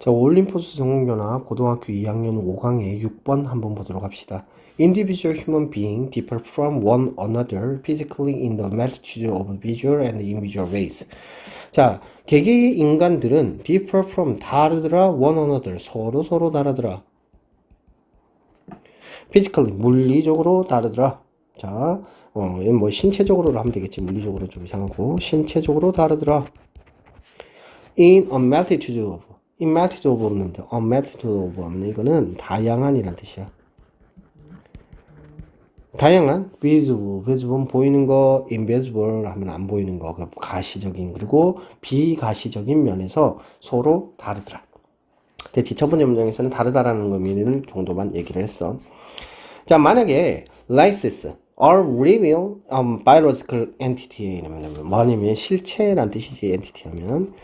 자, 올림포스 성공연합 고등학교 2학년 5강의 6번 한번 보도록 합시다. Individual human being differ from one another physically in the multitude of visual and invisible ways. 자, 개개의 인간들은 differ from 다르더라 one another 서로 서로 다르더라. physically 물리적으로 다르더라. 자, 어, 뭐 신체적으로 하면 되겠지. 물리적으로 좀 이상하고 신체적으로 다르더라. in a multitude of in multitude of 없는데 a multitude of 없는 이거는 다양한이란 뜻이야. 다양한 visible, visible 보이는 거, invisible 하면 안 보이는 거, 그 가시적인 그리고 비가시적인 면에서 서로 다르더라. 대체 첫 번째 문장에서는 다르다라는 의미는 정도만 얘기를 했어. 자, 만약에 lysis or reveal um, biological entity 이러면 뭐냐면 실체란 뜻이지 entity 하면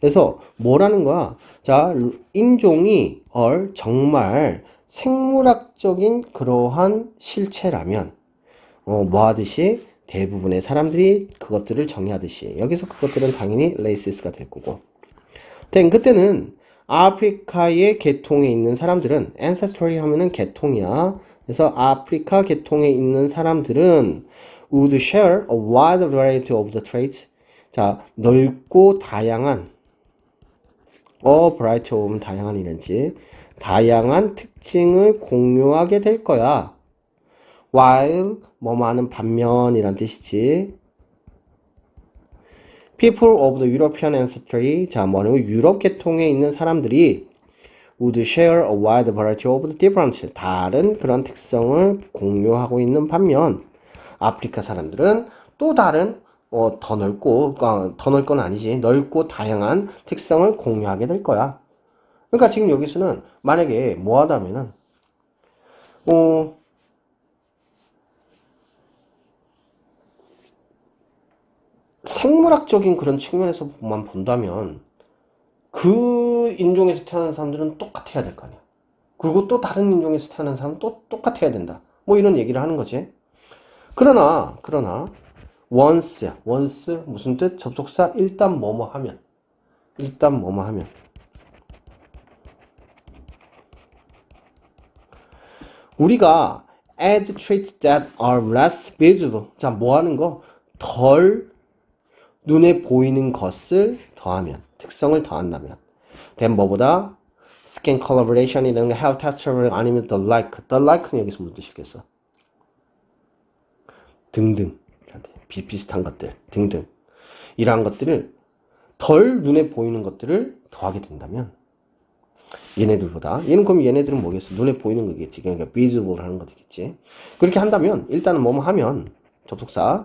그래서 뭐라는 거야? 자, 인종이 얼 정말 생물학적인 그러한 실체라면 어, 뭐 하듯이 대부분의 사람들이 그것들을 정의하듯이 여기서 그것들은 당연히 레이시스가 될 거고. 된 그때는 아프리카의 계통에 있는 사람들은 ancestry 하면은 계통이야. 그래서 아프리카 계통에 있는 사람들은 would share a wide variety of the traits. 자, 넓고 다양한 어, variety of 다양한 이런지 다양한 특징을 공유하게 될 거야. while 뭐뭐하는 반면이란 뜻이지. people of the European ancestry 자 뭐냐고 유럽 계통에 있는 사람들이 would share a wide variety of the different 다른 그런 특성을 공유하고 있는 반면 아프리카 사람들은 또 다른 어, 더 넓고 어, 더 넓은 건 아니지 넓고 다양한 특성을 공유하게 될 거야. 그러니까 지금 여기서는 만약에 뭐 하다면은 어 생물학적인 그런 측면에서만 본다면 그 인종에서 태어난 사람들은 똑같아야 될 거 아니야. 그리고 또 다른 인종에서 태어난 사람은 또 똑같아야 된다. 뭐 이런 얘기를 하는 거지. 그러나 그러나 once once 무슨 뜻? 접속사 일단 뭐뭐 하면 일단 뭐뭐 하면 우리가 add traits that are less visible 자 뭐 하는 거? 덜 눈에 보이는 것을 더하면 특성을 더한다면 then 뭐보다 skin coloration 이런 거 hair texture 아니면 the like the like는 여기서 무슨 뜻이겠어? 등등 비슷비슷한 것들 등등. 이러한 것들을 덜 눈에 보이는 것들을 더하게 된다면 얘네들보다 얘는 그럼 얘네들은 뭐겠어? 눈에 보이는 거겠지. 그러니까 visible 하는 거겠지. 그렇게 한다면 일단은 뭐뭐 하면 접속사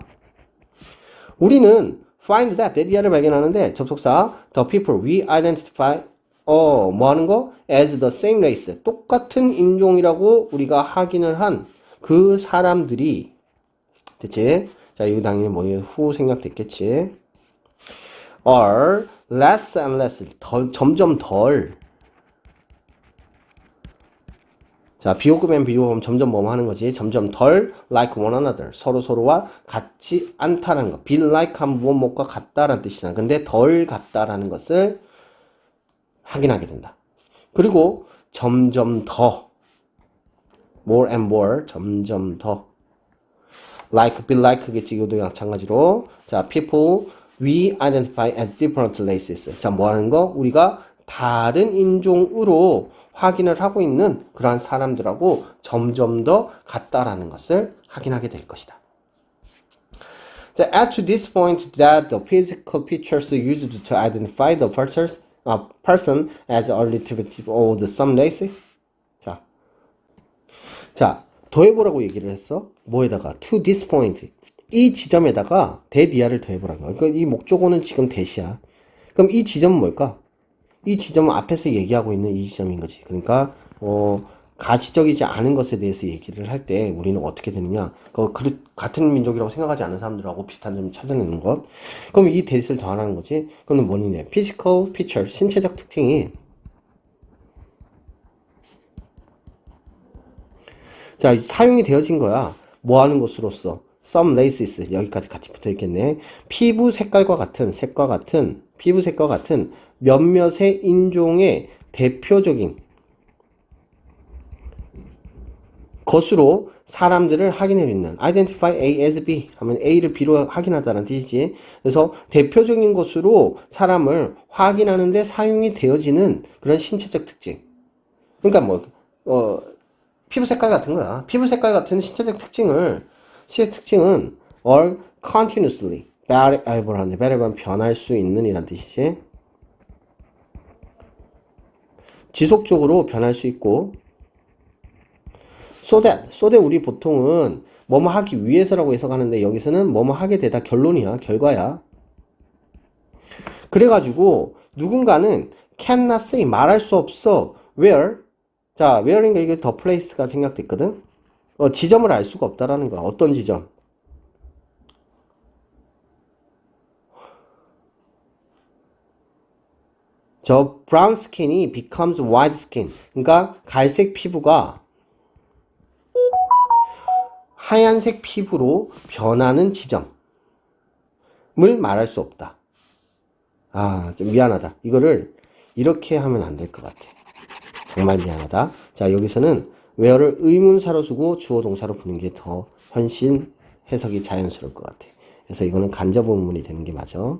우리는 find that that 를 발견하는데 접속사 the people we identify 어 뭐 하는 거? as the same race. 똑같은 인종이라고 우리가 확인을 한 그 사람들이 됐지 자, 이거 당연히 뭐후 생략됐겠지. are less and less 덜, 점점 덜. 자, 비호급엔 비호흡 점점 뭐 하는 거지? 점점 덜 like one another. 서로 서로와 같지 않다는 거. be like 무엇 무엇과 같다라는 뜻이잖아. 근데 덜 같다라는 것을 확인하게 된다. 그리고 점점 더 more and more 점점 더 like, be like겠지. 이것도 마찬가지로. 자, people we identify as different races. 자, 뭐 하는 거? 우리가 다른 인종으로 확인을 하고 있는 그러한 사람들하고 점점 더 같다라는 것을 확인하게 될 것이다. 자, at to this point that the physical features used to identify the persons, uh, person as a relative of the some races. 자, 자, 더해보라고 얘기를 했어. 뭐에다가 to this point 이 지점에다가 대디아를 더해보라는 거야. 그러니까 이 목적어는 지금 대시야. 그럼 이 지점은 뭘까? 이 지점은 앞에서 얘기하고 있는 이 지점인 거지. 그러니까 어 가시적이지 않은 것에 대해서 얘기를 할 때 우리는 어떻게 되느냐? 그 같은 민족이라고 생각하지 않는 사람들하고 비슷한 점을 찾아내는 것. 그럼 이 대시를 더하라는 거지. 그럼 뭐냐? physical feature 신체적 특징이 자, 사용이 되어진 거야. 뭐 하는 것으로서? some laces. 여기까지 같이 붙어 있겠네. 피부 색깔과 같은, 색과 같은, 피부 색과 같은 몇몇의 인종의 대표적인 것으로 사람들을 확인할 수 있는 identify A as B 하면 A를 B로 확인하다는 뜻이지. 그래서 대표적인 것으로 사람을 확인하는데 사용이 되어지는 그런 신체적 특징. 그러니까 뭐 어, 피부 색깔 같은 거야. 피부 색깔 같은 신체적 특징을 신체 특징은 or continuously variable한데 variable은 변할 수 있는 이란 뜻이지. 지속적으로 변할 수 있고 so that, so that 우리 보통은 뭐뭐 하기 위해서라고 해석하는데 여기서는 뭐뭐 하게 되다 결론이야, 결과야. 그래가지고 누군가는 cannot say 말할 수 없어 where 자 where인가 이게 the place가 생략됐거든. 어, 지점을 알 수가 없다라는 거야. 어떤 지점? 저 brown skin이 becomes white skin. 그러니까 갈색 피부가 하얀색 피부로 변하는 지점을 말할 수 없다. 아, 좀 미안하다. 이거를 이렇게 하면 안 될 것 같아. 정말 미안하다. 자, 여기서는 where를 의문사로 쓰고 주어 동사로 부는 게 더 훨씬 해석이 자연스러울 것 같아. 그래서 이거는 간접 의문이 되는 게 맞아.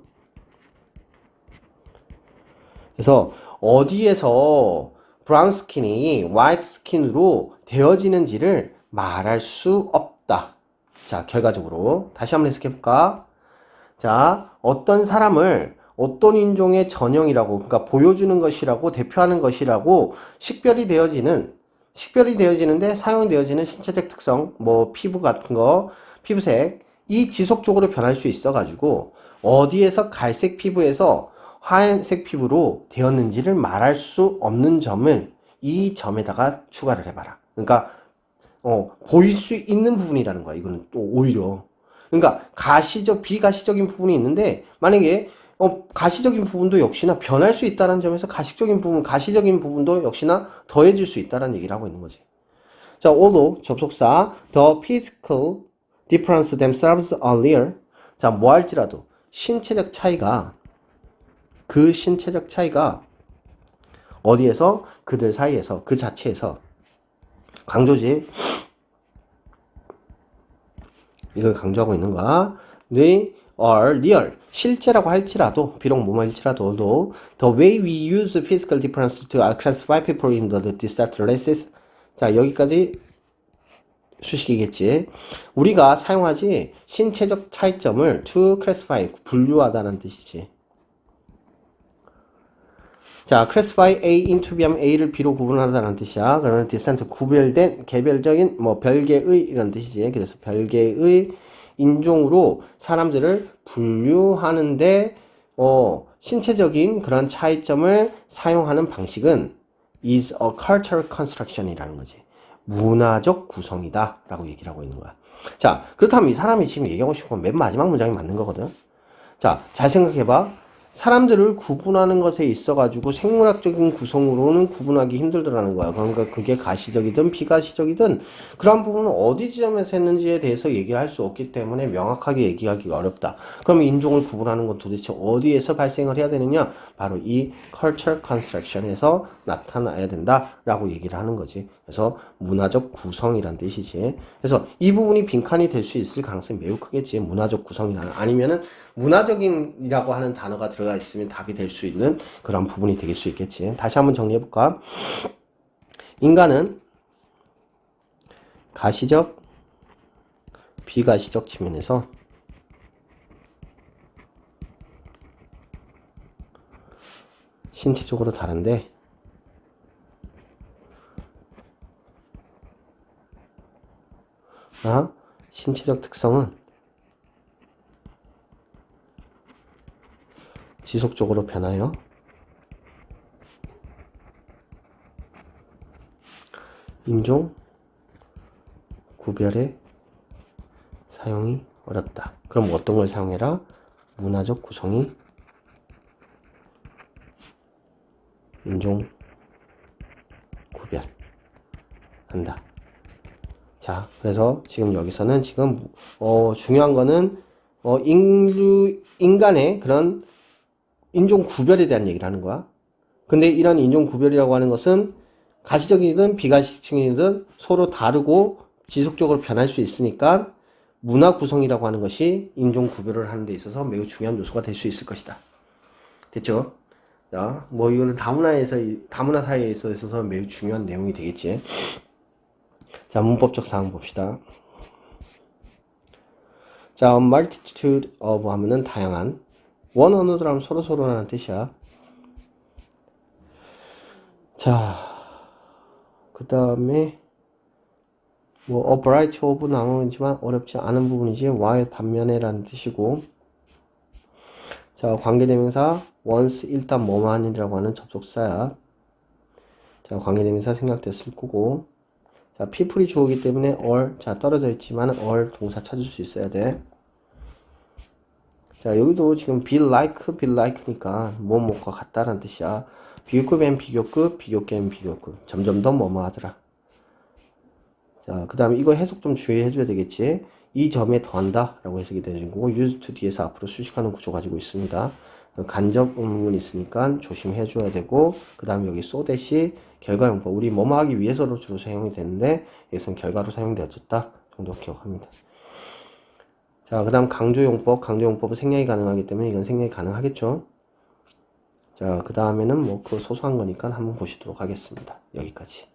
그래서 어디에서 브라운 스킨이 화이트 스킨으로 되어지는지를 말할 수 없다. 자, 결과적으로 다시 한번 해석해 볼까? 자, 어떤 사람을 어떤 인종의 전형이라고, 그러니까 보여주는 것이라고, 대표하는 것이라고 식별이 되어지는, 식별이 되어지는데 사용되어지는 신체적 특성, 뭐, 피부 같은 거, 피부색, 이 지속적으로 변할 수 있어 가지고, 어디에서 갈색 피부에서 하얀색 피부로 되었는지를 말할 수 없는 점을 이 점에다가 추가를 해봐라. 그러니까, 어, 보일 수 있는 부분이라는 거야. 이거는 또 오히려. 그러니까 가시적, 비가시적인 부분이 있는데, 만약에 어, 가시적인 부분도 역시나 변할 수 있다는 점에서 가시적인 부분, 가시적인 부분도 역시나 더해질 수 있다는 얘기를 하고 있는 거지. 자, although 접속사 the physical difference themselves are real. 자, 뭐 할지라도 신체적 차이가 그 신체적 차이가 어디에서 그들 사이에서 그 자체에서 강조지. 이걸 강조하고 있는 거야. Are real. 실제라고 할지라도, 비록 뭐뭐일지라도, the way we use physical difference to classify people in the distinct races. 자, 여기까지 수식이겠지. 우리가 사용하지 신체적 차이점을 to classify, 분류하다는 뜻이지. 자, classify A into B 하면 A를 B로 구분하다는 뜻이야. 그러면 distinct, 구별된, 개별적인, 뭐, 별개의 이런 뜻이지. 그래서 별개의 인종으로 사람들을 분류하는데, 어, 신체적인 그런 차이점을 사용하는 방식은 is a cultural construction이라는 거지. 문화적 구성이다. 라고 얘기를 하고 있는 거야. 자, 그렇다면 이 사람이 지금 얘기하고 싶은 건 맨 마지막 문장이 맞는 거거든. 자, 잘 생각해봐. 사람들을 구분하는 것에 있어 가지고 생물학적인 구성으로는 구분하기 힘들더라는 거야. 그러니까 그게 가시적이든 비가시적이든 그런 부분은 어디 지점에서 했는지에 대해서 얘기를 할 수 없기 때문에 명확하게 얘기하기가 어렵다. 그럼 인종을 구분하는 건 도대체 어디에서 발생을 해야 되느냐? 바로 이 culture construction에서 나타나야 된다라고 얘기를 하는 거지. 그래서 문화적 구성이란 뜻이지. 그래서 이 부분이 빈칸이 될 수 있을 가능성이 매우 크겠지. 문화적 구성이라는 아니면은 문화적인이라고 하는 단어가 들어가 있으면 답이 될 수 있는 그런 부분이 되길 수 있겠지. 다시 한번 정리해 볼까? 인간은 가시적, 비가시적 측면에서 신체적으로 다른데 신체적 특성은 지속적으로 변하여 인종 구별의 사용이 어렵다. 그럼 어떤 걸 사용해라? 문화적 구성이 인종 구별 한다. 자, 그래서 지금 여기서는 지금 어, 중요한 거는 어, 인류 인간의 그런 인종 구별에 대한 얘기를 하는 거야. 근데 이런 인종 구별이라고 하는 것은 가시적이든 비가시적이든 서로 다르고 지속적으로 변할 수 있으니까 문화 구성이라고 하는 것이 인종 구별을 하는 데 있어서 매우 중요한 요소가 될 수 있을 것이다. 됐죠? 자, 뭐 이거는 다문화에서 다문화 사회에 있어서 매우 중요한 내용이 되겠지. 자, 문법적 사항 봅시다. 자, multitude of 하면은 다양한 one another 하면 서로 서로라는 뜻이야. 자, 그 다음에 뭐 a variety of 나오지만 어렵지 않은 부분이지 while 반면에 라는 뜻이고 자, 관계대명사 once 일단 뭐만이라고 하는 접속사야. 자, 관계대명사 생략됐을 거고 자, people이 주어기 때문에 all 자, 떨어져 있지만 all 동사 찾을 수 있어야 돼. 자, 여기도 지금 be like, be like니까 뭐 뭐과 같다라는 뜻이야. 비교급엔 비교급, 비교급엔 비교급. 점점 더 뭐뭐 하더라. 자, 그 다음에 이거 해석 좀 주의해 줘야 되겠지. 이 점에 더한다 라고 해석이 되는 거고 use to 뒤에서 앞으로 수식하는 구조 가지고 있습니다. 간접 의문이 있으니까 조심해 줘야 되고 그 다음에 여기 that이 결과용법 우리 뭐뭐 하기 위해서로 주로 사용이 되는데 여기서는 결과로 사용되어졌다 정도 기억합니다. 자, 그 다음 강조용법, 강조용법은 생략이 가능하기 때문에 이건 생략이 가능하겠죠. 자, 그 다음에는 뭐 그 소소한 거니까 한번 보시도록 하겠습니다. 여기까지.